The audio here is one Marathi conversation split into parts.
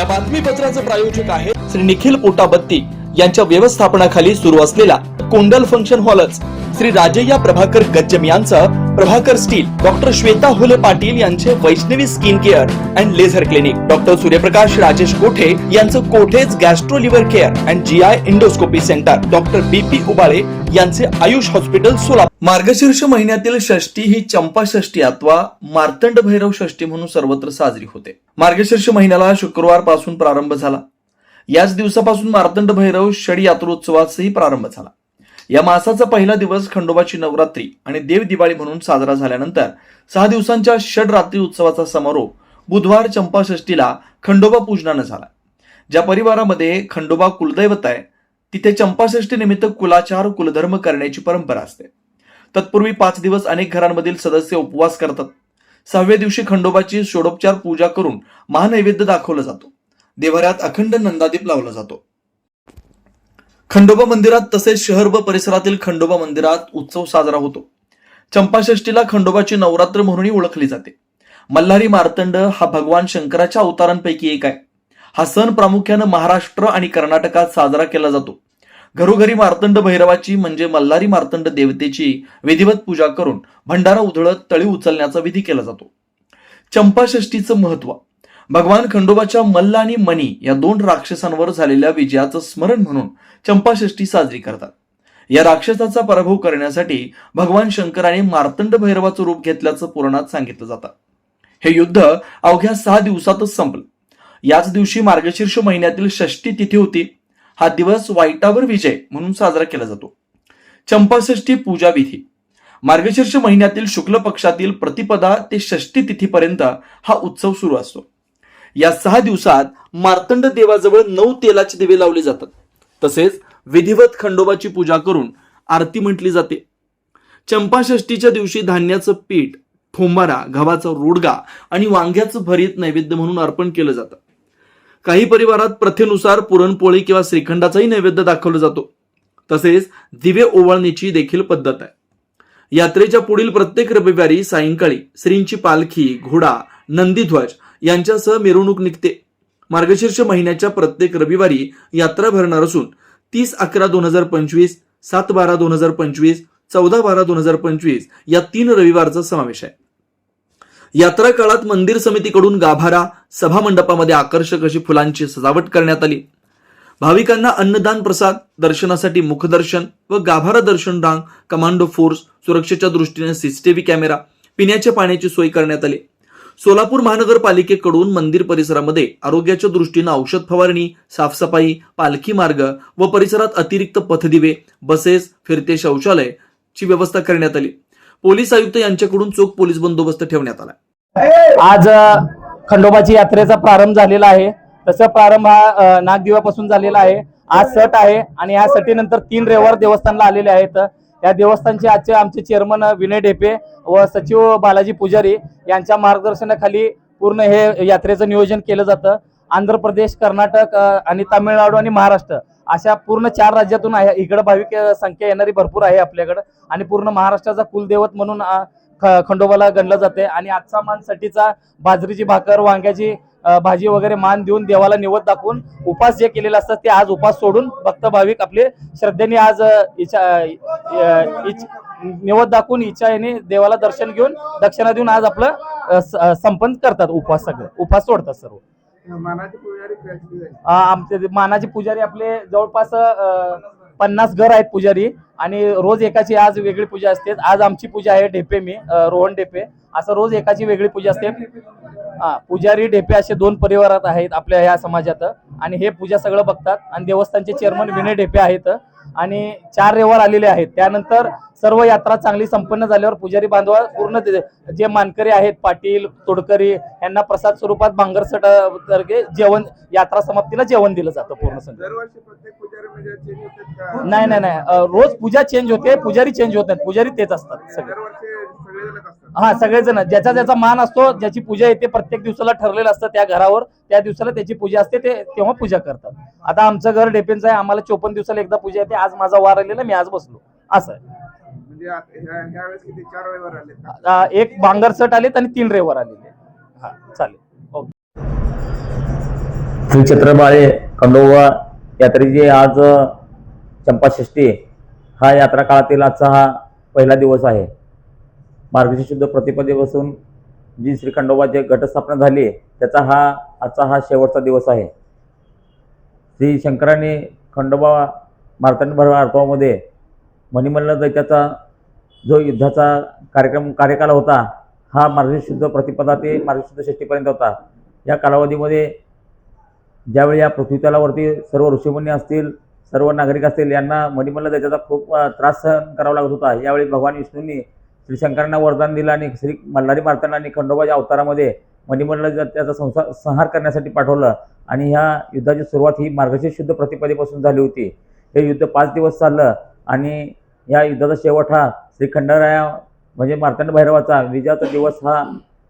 या बातमीपत्राचे प्रायोजक आहे श्री निखिल पोटाबत्ती यांच्या व्यवस्थापनाखाली सुरू असलेला कोंडल फंक्शन हॉलच श्री राजय्या प्रभाकर गज्जम यांचं प्रभाकर स्टील डॉक्टर श्वेता होले पाटील यांचे Vaishnavi skin care and laser clinic. Doctor Suryaprakash Rajesh Kothe यांचं Kothe's gastro liver care and G I endoscopy centre. Doctor B P Ubale यांचे आयुष हॉस्पिटल सोलापूर. मार्गशीर्ष महिन्यातील षष्टी ही चंपा षष्टी अथवा मार्तंड भैरव षष्टी म्हणून सर्वत्र साजरी होते. मार्गशीर्ष महिन्याला शुक्रवारपासून प्रारंभ झाला. याच दिवसापासून मार्तंड भैरव षडी यात्रोत्सवाचाही प्रारंभ झाला. या मासाचा पहिला दिवस खंडोबाची नवरात्री आणि देव दिवाळी म्हणून साजरा झाल्यानंतर सहा दिवसांच्या षडरात्री उत्सवाचा समारोप बुधवार चंपाषष्टीला खंडोबा पूजनानं झाला. ज्या परिवारामध्ये खंडोबा कुलदैवत आहे तिथे चंपाषष्ठी निमित्त कुलाचार कुलधर्म करण्याची परंपरा असते. तत्पूर्वी पाच दिवस अनेक घरांमधील सदस्य उपवास करतात. सहाव्या दिवशी खंडोबाची षोडोपचार पूजा करून महानैवेद्य दाखवला जातो. देवाऱ्यात अखंड नंदादीप लावला जातो. खंडोबा मंदिरात तसेच शहर व परिसरातील खंडोबा मंदिरात उत्सव साजरा होतो. चंपाषष्टीला खंडोबाची नवरात्र म्हणूनही ओळखली जाते. मल्हारी मार्तंड हा भगवान शंकराच्या अवतारांपैकी एक आहे. हा सण प्रामुख्यानं महाराष्ट्र आणि कर्नाटकात साजरा केला जातो. घरोघरी मार्तंड भैरवाची म्हणजे मल्हारी मार्तंड देवतेची विधिवत पूजा करून भंडारा उधळत तळी उचलण्याचा विधी केला जातो. चंपाषष्टीचं महत्त्व. भगवान खंडोबाच्या मल्ल आणि मणी या दोन राक्षसांवर झालेल्या विजयाचं स्मरण म्हणून चंपाषष्ठी साजरी करतात. या राक्षसाचा पराभव करण्यासाठी भगवान शंकराने मार्तंड भैरवाचं रूप घेतल्याचं पुराणात सांगितलं जातं. हे युद्ध अवघ्या सहा दिवसातच संपलं. याच दिवशी मार्गशीर्ष महिन्यातील षष्टी तिथी होती. हा दिवस वाईटावर विजय म्हणून साजरा केला जातो. चंपाषष्ठी पूजा विधी मार्गशीर्ष महिन्यातील शुक्ल पक्षातील प्रतिपदा ते षष्टी तिथीपर्यंत हा उत्सव सुरू असतो. या सहा दिवसात मार्तंड देवाजवळ नऊ तेलाचे दिवे लावले जातात. तसेच विधिवत खंडोबाची पूजा करून आरती म्हटली जाते. चंपाषष्टीच्या दिवशी धान्याचं पीठ ठोंबारा गव्हाचा रोडगा आणि वांग्याचं भरीत नैवेद्य म्हणून अर्पण केलं जातं. काही परिवारात प्रथेनुसार पुरणपोळी किंवा श्रीखंडाचाही नैवेद्य दाखवला जातो. तसेच दिवे ओवाळणीची देखील पद्धत आहे. यात्रेच्या पुढील प्रत्येक रविवारी सायंकाळी श्रींची पालखी घोडा नंदीध्वज यांच्यासह मिरवणूक निघते. मार्गशीर्ष महिन्याच्या प्रत्येक रविवारी यात्रा भरणार असून तीस अकरा दोन हजार पंचवीस सात बारा दोन हजार पंचवीस चौदा बारा दोन हजार पंचवीस या तीन रविवारचा समावेश आहे. यात्रा काळात मंदिर समितीकडून गाभारा सभा मंडपामध्ये आकर्षक अशी फुलांची सजावट करण्यात आली. भाविकांना अन्नदान प्रसाद दर्शनासाठी मुखदर्शन व गाभारा दर्शन रांग कमांडो फोर्स सुरक्षेच्या दृष्टीने सीसीटीव्ही कॅमेरा पिण्याच्या पाण्याची सोय करण्यात आली. सोलापूर महानगरपालिकेकडून मंदिर परिसरामध्ये आरोग्याच्या दृष्टीनं औषध फवारणी साफसफाई पालखी मार्ग व परिसरात अतिरिक्त पथदिवे बसेस फिरते शौचालय ची व्यवस्था करण्यात आली. पोलीस आयुक्त यांच्याकडून चोख पोलीस बंदोबस्त ठेवण्यात आला. आज खंडोबाची यात्रेचा प्रारंभ झालेला आहे. तसा प्रारंभ हा नागदिवापासून झालेला आहे. आज सट आहे आणि या सटीनंतर तीन रविवार देवस्थानला आलेले आहेत. या देवस्थानचे आजचे आमचे चेअरमन विनय ढेपे व सचिव बालाजी पुजारी यांच्या मार्गदर्शनाखाली पूर्ण हे यात्रेचं नियोजन केलं जातं. आंध्र प्रदेश कर्नाटक आणि तामिळनाडू आणि महाराष्ट्र अशा पूर्ण चार राज्यातून आहे इकडं भाविक संख्या येणारी भरपूर आहे आपल्याकडं. आणि पूर्ण महाराष्ट्राचा कुलदैवत म्हणून ख- खंडोबाला गणलं जाते आणि आजचा मान बाजरीची भाकर वांग्याची भाजी वगैरे मान देऊन देवाला निवद दाखवून उपास जे केलेले असतात ते आज उपास सोडून भक्त भाविक आपले श्रद्धेने आज इच्छा निवद दाखवून इच्छा याने देवाला दर्शन घेऊन दक्षिणा देऊन आज आपलं संपन्न करतात उपवास सगळं. उपास सोडतात सर्व. आमचे मानाचे पुजारी आपले जवळपास पन्नास घर आहेत पुजारी आणि रोज एकाची आज वेगळी पूजा असते. आज आमची पूजा आहे ढेपे मी रोहन ढेपे असं रोज एकाची वेगळी पूजा असते. हा पुजारी ढेपे असे दोन परिवारात आहेत आपल्या ह्या समाजात. आणि हे पूजा सगळं बघतात. आणि देवस्थानचे चेअरमन विनय ढेपे आहेत. आणि चार रेवार आलेले आहेत. त्यानंतर सर्व यात्रा चांगली संपन्न झाल्यावर पुजारी बांधवा पूर्ण जे मानकरी आहेत पाटील तोडकरी यांना प्रसाद स्वरूपात भांगरसट तर्फे जेवण यात्रा समाप्तीला जेवण दिलं जातं पूर्ण संघ. म्हणजे नाही नाही नाही. रोज पूजा चेंज होते पुजारी चेंज होत नाहीत. पुजारी तेच असतात सगळे. हा सगळेजण. ज्याचा ज्याचा मान असतो ज्याची पूजा येते प्रत्येक दिवसाला ठरलेलं असतं त्या घरावर. त्या दिवसाला त्याची पूजा असते ते तेव्हा पूजा करतात. आता आमचं घर डेपेंचं आहे. आम्हाला चोपन्न दिवसाला एकदा पूजा येते. आज माझा वार आलेला मी आज बसलो. असं म्हणजे आता ह्या ह्या वेळेस किती चार रविवार आले का? अ, एक बांगर सट आलेत आणि तीन रेवर आलेले. हा चालेल. ओके. श्री छत्रबाळे खंडोबा यात्रेची आज अ, चंपाषष्ठी हा यात्रा काळातील आजचा हा पहिला दिवस आहे. मार्गशीर्ष शुद्ध प्रतिपदेपासून जी श्री खंडोबाची घटस्थापना झाली त्याचा हा आजचा हा शेवटचा दिवस आहे. श्री शंकराने खंडोबा मार्तंड भर अर्थवामध्ये मणिमल्ल दैत्याचा जो युद्धाचा कार्यक्रम कार्यकाल होता हा मार्गशुद्ध शुद्ध प्रतिपदा ते मार्गशुद्ध षष्टीपर्यंत होता. या कालावधीमध्ये ज्यावेळी या पृथ्वीतलावरती सर्व ऋषीमुनी असतील सर्व नागरिक असतील यांना मणिमल्ल त्याच्याचा खूप त्रास सहन करावा लागत होता. यावेळी भगवान विष्णूंनी श्रीशंकरांना वरदान दिलं आणि श्री मल्हारी मार्तंडांनी खंडोबाच्या अवतारामध्ये मणिमल्ल त्याचा संसार संहार करण्यासाठी पाठवलं. आणि ह्या युद्धाची सुरुवात ही मार्गशीर्ष शुद्ध प्रतिपदेपासून झाली होती. हे युद्ध पाच दिवस चाललं आणि या युद्धाचा शेवट हा श्री खंडराया म्हणजे मार्तंड भैरवाचा विजयाचा दिवस हा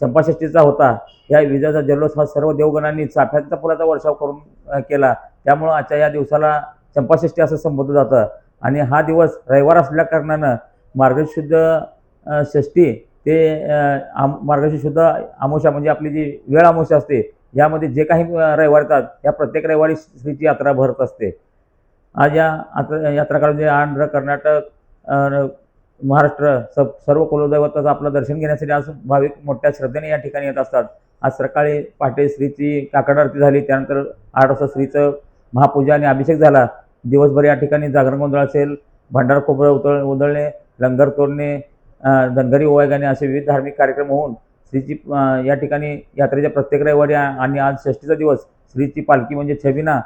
चंपाषष्ठीचा होता. या विजयाचा जल्लोष हा सर्व देवगणांनी चाफ्याचा फुलाचा वर्षाव करून केला. त्यामुळं आजच्या या दिवसाला चंपाषष्ठी असं संबोधलं जातं. आणि हा दिवस रविवार असल्या कारणानं मार्गशुद्ध षष्टी षष्ठी ते आम मार्गशीर्ष शुद्ध म्हणजे आपली जी वेळ आमोशा असते यामध्ये जे काही रविवार येतात या प्रत्येक रविवारी श्रीची यात्रा भरत असते. आज या यात्रा काळामध्ये आंध्र कर्नाटक महाराष्ट्र स सर्व कुलदैवताचं आपलं दर्शन घेण्यासाठी आज भाविक मोठ्या श्रद्धेने या ठिकाणी येत असतात. आज सकाळी पहाटे श्रीची काकड आरती झाली. त्यानंतर आठ वाजता श्रीचं महापूजा आणि अभिषेक झाला. दिवसभर या ठिकाणी जागरण गोंधळ असेल. भंडार खोबरं उतळ उधळणे लंगर तोडणे धनगरी ओवाळगाणे असे विविध धार्मिक कार्यक्रम होऊन श्रीची या ठिकाणी यात्रेच्या प्रत्येक रविवारी आणि आज षष्टीचा दिवस. श्रीची पालखी म्हणजे छबिना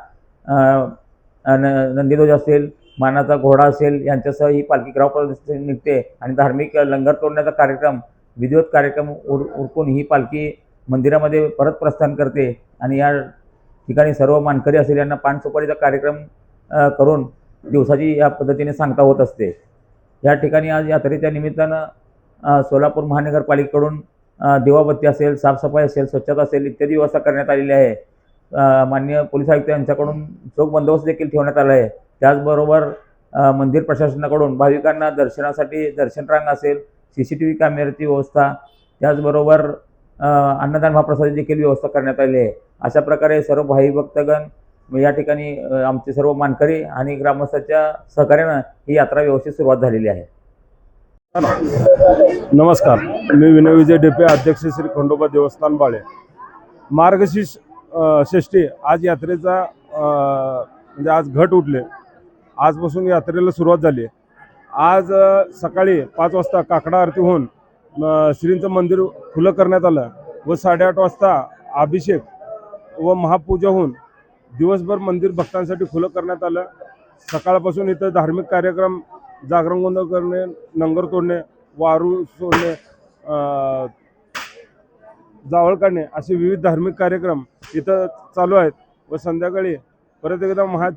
न- नंदीध्वज असेल मानाचा घोडा असेल यांच्यासह ही पालखी ग्रामपंचायत निघते. आणि धार्मिक लंगर तोडण्याचा कार्यक्रम विधिवत कार्यक्रम उर उरकून ही पालखी मंदिरामध्ये परत प्रस्थान करते. आणि या ठिकाणी सर्व मानकरी असेल यांना पानसुपारीचा कार्यक्रम करून दिवसाची या पद्धतीने सांगता होत असते. या ठिकाणी आज यात्रेच्या निमित्तानं सोलापूर महानगरपालिकेकडून दिवाबत्ती असेल साफसफाई असेल स्वच्छता असेल इत्यादी व्यवस्था करण्यात आलेली आहे. मान्य माननीय पोलीस आयुक्त यांच्याकडून चोख बंदोबस्त देखील ठेवण्यात आला आहे त्याचबरोबर मंदिर प्रशासनाकडून भाविकांना दर्शनासाठी दर्शन रांग असेल सी सी टी व्ही कॅमेऱ्याची व्यवस्था त्याचबरोबर अन्नदान महाप्रसादाची देखील व्यवस्था करण्यात आली आहे. अशा प्रकारे सर्व भावी भक्तगण या ठिकाणी आमचे सर्व मानकरी आणि ग्रामस्थांच्या सहकार्यानं ही यात्रा व्यवस्थित सुरुवात झालेली आहे. नमस्कार. मी विनय विजय डेपे अध्यक्ष श्री खंडोबा देवस्थान बाळे. मार्गशीर्ष षष्टी षष्ठी आज यात्रेचा म्हणजे आज घट उठले. आजपासून यात्रेला सुरुवात झाली आज सकाळी पाच वाजता काकडा आरती होऊन श्रींचं मंदिर खुलं करण्यात आलं व साडेआठ वाजता अभिषेक व महापूजा होऊन दिवसभर मंदिर भक्तांसाठी खुलं करण्यात आलं. सकाळपासून इथं धार्मिक कार्यक्रम जागरण गोंधळ करणे नंगर तोडणे वारू सोडणे जावळ काढणे असे विविध धार्मिक कार्यक्रम इथं चालू आहेत व संध्याकाळी परत एकदा महा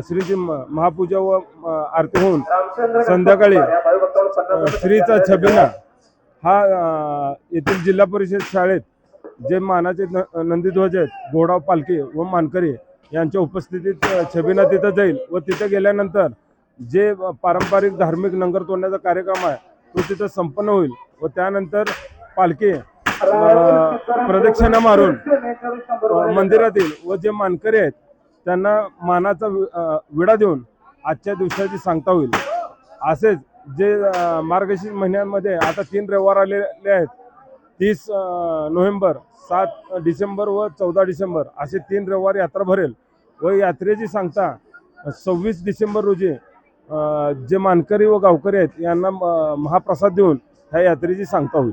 श्रीची म- महापूजा व आरती होऊन संध्याकाळी श्रीचा छबिना हा येथील जिल्हा परिषद शाळेत जे मानाचे न- नंदीध्वज आहेत घोडा पालखी व मानकरी यांच्या उपस्थितीत छबिना तिथं जाईल व तिथं गेल्यानंतर जे पारंपरिक धार्मिक नंगर तोडण्याचा कार्यक्रम आहे तो तिथं संपन्न होईल व त्यानंतर पालखी प्रदक्षिणा मारून मंदिरातील व जे मानकरी आहेत त्यांना मानाचा वि- विडा देऊन आजच्या दिवसाची सांगता होईल. असेच जे अ, मार्गशीर्ष महिन्यामध्ये आता तीन रविवार आलेले आहेत तीस नोव्हेंबर सात डिसेंबर व चौदा डिसेंबर असे तीन रविवार यात्रा भरेल. व यात्रेची सांगता सव्वीस डिसेंबर रोजी जे मानकरी व गावकरी आहेत यांना महाप्रसाद देऊन ह्या यात्रेची सांगता होईल.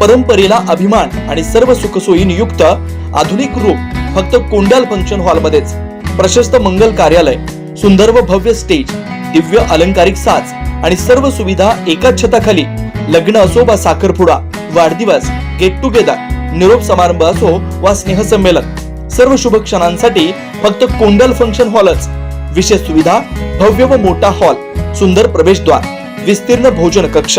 परंपरेला अभिमान आणि सर्व सुखसोयी युक्त आधुनिक रूप फक्त कोंडाल फंक्शन हॉलमध्येच. प्रशस्त मंगल कार्यालय सुंदर व भव्य स्टेज दिव्य अलंकारिक साज आणि सर्व सुविधा एकाच छताखाली. लग्न असो वा साखरपुडा वाढदिवस गेट टुगेदर निरोप समारंभ असो वा स्नेहसंमेलन सर्व शुभ क्षणांसाठी फक्त कोंडल फंक्शन हॉलच. विशेष सुविधा भव्य व मोठा हॉल सुंदर प्रवेशद्वार विस्तीर्ण भोजन कक्ष.